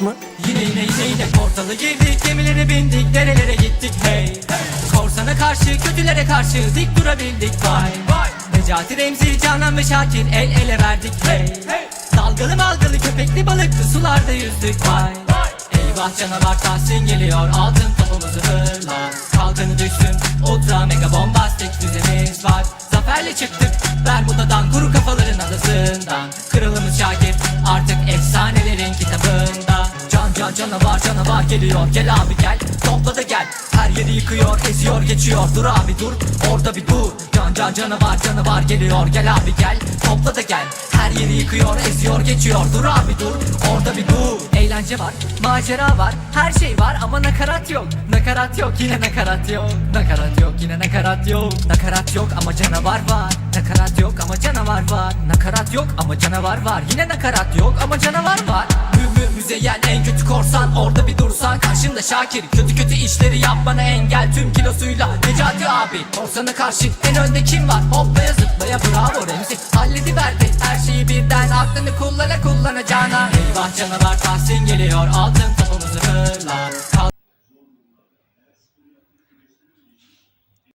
mı? Yine yine yine yine portalı girdik. Gemilere bindik nerelere gittik. Hey Korsana karşı kötülere karşı dik durabildik. Vay vay. Necati Remzi Canan ve Şakir el ele verdik. Hey Dalgalı malgalı köpekli balıklı sularda yüzdük. Vay Eyvah canavar Tahsin geliyor altın topumuzu hırla Kalkanı düşsün ultra mega bombastik füzemiz var. Zaferle çıktık Bermuda'dan kuru kafaların adasından. Kralımız canavar canavar geliyor. Gel abi gel. Topla da gel. Her yeri yıkıyor eziyor geçiyor. Dur abi dur. Orada bir dur. Can can canavar canavar geliyor. Gel abi gel. Topla da gel. Her yeri yıkıyor eziyor geçiyor. Dur abi dur. Orada bir dur. Eğlence var macera var her şey var ama nakarat yok. Nakarat yok yine nakarat yok. Nakarat yok yine nakarat yok. Nakarat yok ama canavar var. Nakarat yok ama canavar var. Nakarat yok ama canavar var. Yine nakarat yok ama canavar var Orada bir dursan karşımda Şakir. Kötü kötü işleri yapmana engel. Tüm kilosuyla Necati abi. Korsana karşı. En önde kim var? Hoplaya zıplaya bravo Remzi. Hallediverdi her şeyi birden. Aklını kullana kullanacağına Eyvah canavar Tahsin geliyor. Altın topumuzu hırla